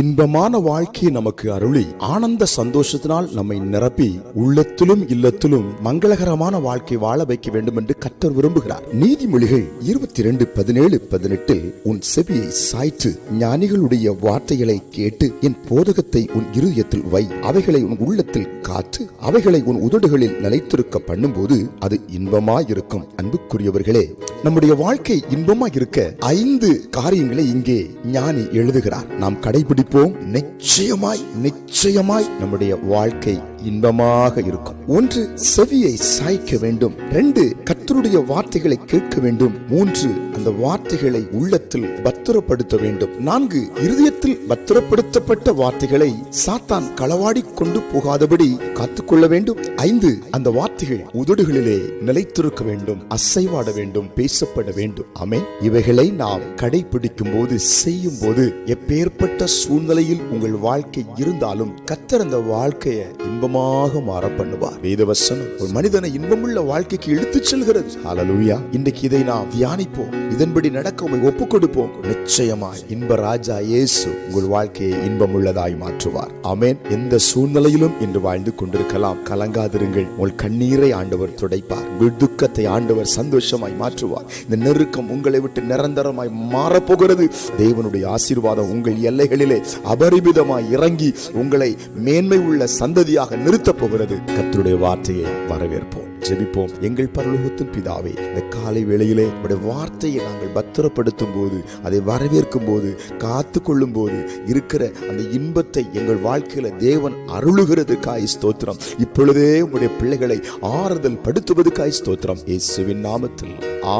இன்பமான வாழ்க்கையை நமக்கு அருளி ஆனந்த சந்தோஷத்தினால் நம்மை நிரப்பி உள்ளத்திலும் இல்லத்திலும் மங்களகரமான வாழ்க்கை வாழ வைக்க வேண்டும் என்று கர்த்தர் விரும்புகிறார். நீதிமொழிகள் இருபத்தி ரெண்டு பதினேழு பதினெட்டில் உன் செவியை சாய்த்து ஞானிகளுடைய வார்த்தைகளை கேட்டு என் போதகத்தை உன் இருதயத்தில் வை. அவைகளை உன் உள்ளத்தில் காத்து அவைகளை உன் உதடுகளில் நிலைத்திருக்க பண்ணும்போது அது இன்பமாயிருக்கும். அன்புக்குரியவர்களே நம்முடைய வாழ்க்கை இன்பமாய் இருக்க ஐந்து காரியங்களை இங்கே ஞானி எழுதுகிறார். நாம் கடைபிடிப்போம். நிச்சயமாய் நிச்சயமாய் நம்முடைய வாழ்க்கை இன்பமாக இருக்கும். ஒன்று செவியை சாய்க்க வேண்டும். ரெண்டு கத்தருடைய வார்த்தைகளை கேட்க வேண்டும். மூன்று அந்த வார்த்தைகளை உள்ளத்தில் பத்திரப்படுத்த வேண்டும். நான்கு இருதயத்தில் பத்திரப்படுத்தப்பட்ட வார்த்தைகளை சாத்தான் களவாடி கொண்டு போகாதபடி காத்துக்கொள்ள வேண்டும். ஐந்து அந்த வார்த்தைகள் உதடுகளிலே நிலைத்திருக்க வேண்டும். அசைவாட வேண்டும். பேசப்பட வேண்டும். அமே இவைகளை நாம் கடைபிடிக்கும் போது செய்யும் போது எப்பேற்பட்ட சூழ்நிலையில் உங்கள் வாழ்க்கை இருந்தாலும் கத்தர் அந்த வாழ்க்கையை இன்பமாக மாற பண்ணுவார். வேதவசனம் ஒரு மனிதனை இன்பமுள்ள வாழ்க்கைக்கு இழுத்துச் செல்கிறது. ஹalleluya இன்றைக்கு இதை நாம் தியானிப்போம். இதன்படி நடக்க உங்களை ஒப்புக் கொடுப்போம். நிச்சயமாய் இன்ப ராஜா இயேசு உங்கள் வாழ்க்கையை இன்பமுள்ளதாய் மாற்றுவார். அமேன் எந்த சூழ்நிலையிலும் இன்று வாழ்ந்து கொண்டிருக்கலாம். கலங்காதிருங்கள். உங்கள் கண்ணீரை ஆண்டவர் துடைப்பார். உங்கள் துக்கத்தை ஆண்டவர் சந்தோஷமாய் மாற்றுவார். இந்த நெருக்கம் உங்களை விட்டு நிரந்தரமாய் மாறப்போகிறது. தேவனுடைய ஆசீர்வாதம் உங்கள் எல்லைகளிலே அபரிமிதமாய் இறங்கி உங்களை மேன்மை உள்ள சந்ததியாக நிறுத்தப் போகிறது கத்தருடைய வார்த்தையை வரவேற்போம் ஜெபிப்போம். எங்கள் பரலோகத்தின் பிதாவே இந்த காலை வேளையிலே உடைய வார்த்தையை நாங்கள் பத்திரப்படுத்தும் போது அதை வரவேற்கும் போது காத்து கொள்ளும் போது இருக்கிற அந்த இன்பத்தை எங்கள் வாழ்க்கையில தேவன் அருளுகிறதுக்காய் ஸ்தோத்திரம். இப்பொழுதே உங்களுடைய பிள்ளைகளை ஆறுதல் படுத்துவதுக்காய் ஸ்தோத்திரம். இயேசுவின் நாமத்தில். ஆம்.